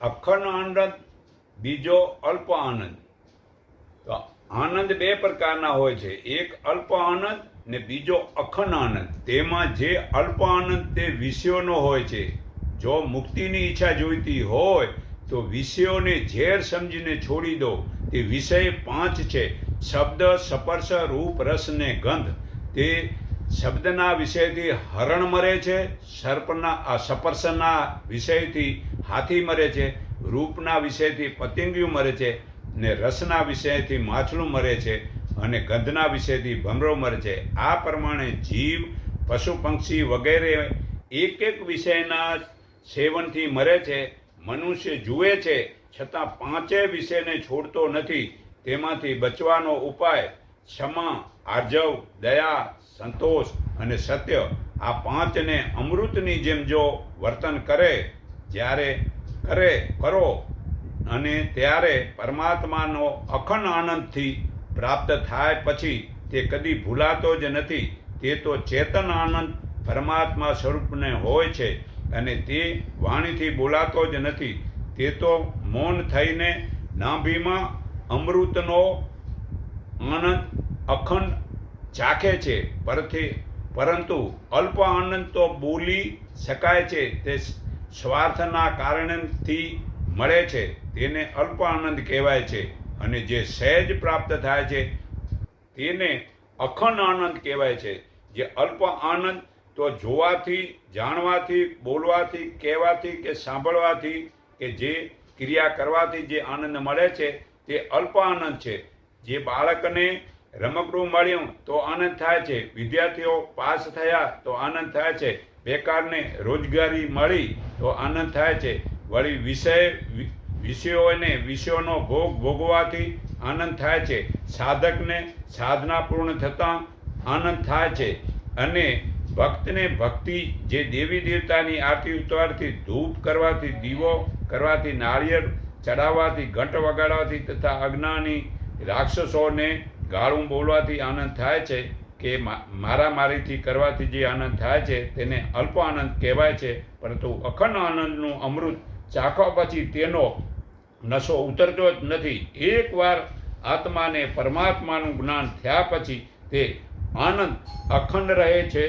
અખંડ આનંદ, બીજો અલ્પ આનંદ. તો આનંદ બે પ્રકારના હોય છે. એક અલ્પ આનંદ ને બીજો અખંડ આનંદ. તેમાં જે અલ્પ આનંદ તે વિષયોનો હોય છે. જો મુક્તિની ઈચ્છા જોઈતી હોય, તો વિષયોને ઝેર સમજીને છોડી દો. તે વિષય પાંચ છે. શબ્દ, સ્પર્શ, રૂપ, રસ ને ગંધ. તે શબ્દના વિષયથી હરણ મરે છે. સર્પના સ્પર્શના વિષયથી હાથી મરે છે, રૂપના વિષયથી પતંગિયું મરે છે ને રસના વિષયથી માછલું મરે છે અને ગંધના વિષયથી ભમરો મરે છે. આ પ્રમાણે જીવ, પશુ, પક્ષી વગેરે એક એક વિષયના સેવનથી મરે છે, મનુષ્ય જુએ છે, છતાં પાંચેય વિષયને છોડતો નથી. તેમાંથી બચવાનો ઉપાય ક્ષમા, આર્જવ, દયા, સંતોષ અને સત્ય આ પાંચને અમૃતની જેમ જો વર્તન કરે જ્યારે કરે, કરો અને ત્યારે પરમાત્માનો અખંડ આનંદથી પ્રાપ્ત થાય પછી તે કદી ભૂલાતો જ નથી. તે તો ચેતન આનંદ પરમાત્મા સ્વરૂપને હોય છે અને તે વાણીથી બોલાતો જ નથી. તે તો મૌન થઈને નાભીમાં અમૃતનો આનંદ અખંડ ચાખે છે. પરથી પરંતુ અલ્પ આનંદ તો બોલી શકાય છે. તે સ્વાર્થના કારણથી મળે છે, તેને અલ્પ આનંદ કહેવાય છે અને જે સહેજ પ્રાપ્ત થાય છે, તેને અખંડ આનંદ કહેવાય છે. જે અલ્પ આનંદ તો જોવાથી, જાણવાથી, બોલવાથી, કહેવાથી કે સાંભળવાથી કે જે ક્રિયા કરવાથી જે આનંદ મળે છે, તે અલ્પ આનંદ છે. જે બાળકને રમકડું મળ્યું તો આનંદ થાય છે. વિદ્યાર્થીઓ પાસ થયા, તો આનંદ થાય છે. બેકારને રોજગારી મળી, તો આનંદ થાય છે. વળી વિષય વિષયોને, વિષયોનો ભોગ ભોગવાથી આનંદ થાય છે. સાધકને સાધના પૂર્ણ થતાં આનંદ થાય છે. અને ભક્તને ભક્તિ જે દેવી દેવતાની આરતી ઉતારથી ધૂપ કરવાથી દીવો કરવાથી નાળિયેર ચડાવવાથી ઘંટ વગાડવાથી તથા અજ્ઞાની રાક્ષસોને ગાળું બોલવાથી આનંદ થાય છે કે મારામારીથી કરવાથી જે આનંદ થાય છે તેને અલ્પ આનંદ કહેવાય છે, પરંતુ અખંડ આનંદનું અમૃત ચાખવા પછી તેનો નશો ઉતરતો જ નથી. એકવાર આત્માને પરમાત્માનું જ્ઞાન થયા પછી તે આનંદ અખંડ રહે છે